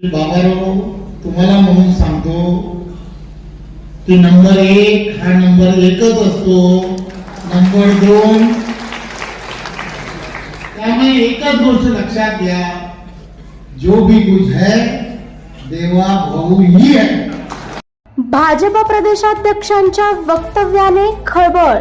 बाबाराव तुम्हाला म्हणून सांगतो की नंबर एक हा नंबर एकच असतो. नंबर दोन त्यामुळे एकच गोष्ट लक्षात घ्या. जो भी कुछ है देवा भाऊ ही है. भाजप प्रदेशाध्यक्षांच्या वक्तव्याने खळबळ.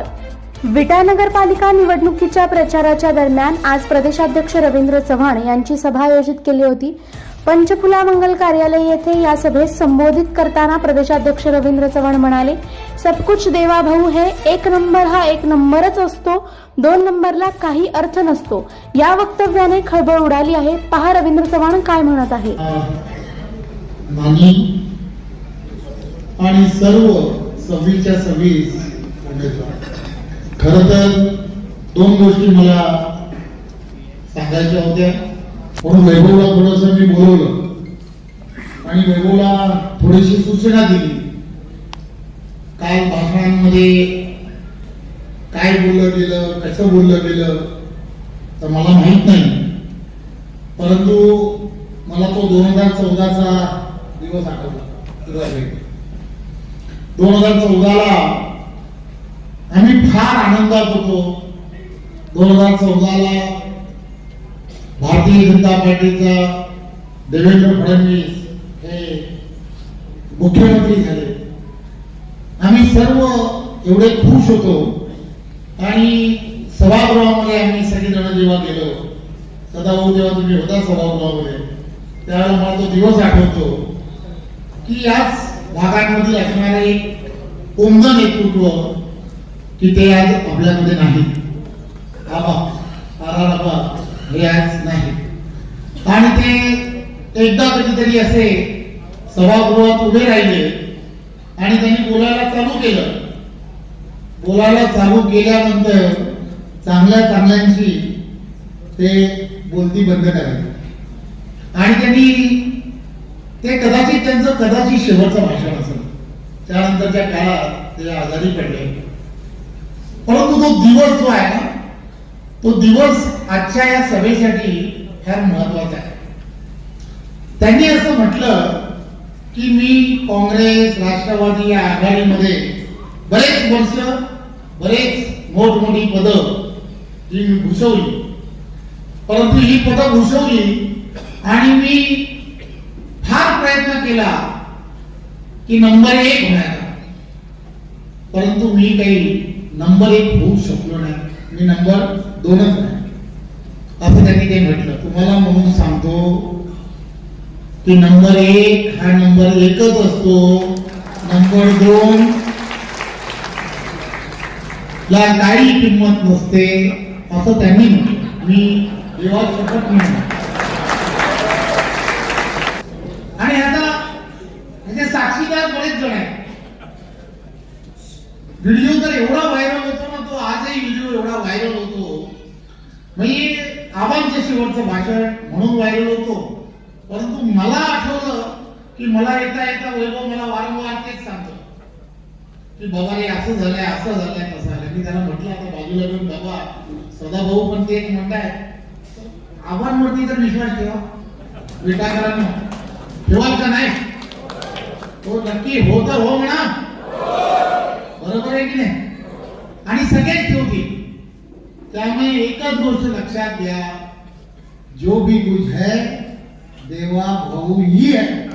विटा नगरपालिका निवडणुकीच्या प्रचाराच्या दरम्यान आज प्रदेशाध्यक्ष रवींद्र चव्हाण यांची सभा आयोजित केली होती. पंचफुला मंगल कार्यालय येथे या सभेत संबोधित करताना प्रदेशाध्यक्ष रवींद्र चव्हाण म्हणाले सबकुच देवा भाऊ हे एक नंबर हा एक नंबरच असतो. दोन नंबरला काही अर्थ नसतो. या वक्तव्याने खळबळ उडाली आहे. पहा रवींद्र चव्हाण काय म्हणत आहे. आणि सर्व सव्वीसच्या सव्वीस खर तर दोन गोष्टी मला सांगायच्या होत्या. म्हणून वैभवला थोडस मी बोलवलं. आणि वैभवला थोडीशी सूचना दिली. काल भाषणांमध्ये काय बोललं गेलं कसं बोललं गेलं तर मला माहीत नाही. परंतु मला तो दोन हजार चौदाचा दिवस आठवला. दोन हजार चौदाला आम्ही फार आनंदात होतो. दोन हजार चौदाला भारतीय जनता पार्टीचा देवेंद्र फडणवीस हे मुख्यमंत्री झाले. आम्ही सर्व एवढे खुश होतो आणि सभागृहामध्ये आम्ही सगळेजण जेव्हा गेलो सदाभाऊ जेव्हा तुम्ही होता सभागृहामध्ये त्यावेळेला मला तो दिवस आठवतो की याच भागांमध्ये असणारे एक उमद नेतृत्व की ते आज आपल्यामध्ये नाही. आबा आरा आबा नाही. आणि ते एकदा कधीतरी असे सभागृहात उभे राहिले आणि त्यांनी बोलायला चालू केलं. बोलायला चालू केल्यानंतर चांगल्या चांगल्यांशी ते बोलती बंद करायचे आणि त्यांनी ते कदाचित त्यांचं कदाचित शेवटचं भाषण असेल. त्यानंतरच्या काळात ते आजारी पडले. परंतु तो दिवस जो आहे ना तो दिवस आजच्या या सभेसाठी फार महत्त्वाचा आहे. त्यांनी असं म्हटलं की मी काँग्रेस राष्ट्रवादी या आघाडीमध्ये बरेच वर्ष बरेच मोठमोठी पदं जी मी भूषवली. परंतु ही पदं भूषवली आणि मी फार प्रयत्न केला की नंबर एक होण्याचा. परंतु मी काही नंबर एक होऊ शकलो नाही. मी नंबर दोनच नाही. असं त्यांनी ते म्हटलं. तुम्हाला म्हणून सांगतो की नंबर एक हा नंबर एकच असतो. नंबर दोन ला काही किंमत नसते असं त्यांनी म्हटलं. मी देवा शपथ म्हणून आणि आता ह्याचे साक्षीदार बरेच जण आहेत. व्हिडिओ तर एवढा व्हायरल होतो. तो आजही व्हिडिओ एवढा व्हायरल होतो. म्हणजे आबांचं शेवटचं भाषण म्हणून व्हायरल होतो. परंतु मला आठवलं की मला येता येता वैभव मला वारंवार तेच सांगतो. की बाबा हे असं झालंय असं झालंय तसं झालंय. मी त्याला म्हटलं आता बाजूला घेऊन बाबा सदाभाऊ पण ते एक म्हणताय. आव्हानवरती तर विश्वास ठेवा. विटाकरांना ठेवाल का नाही? हो नक्की हो तर हो म्हणा. बरोबर आहे की नाही? आणि सगळेच ठेवतील त्यामुळे एकच गोष्ट लक्षात घ्या जो भी कुछ है देवा भाऊ ही है.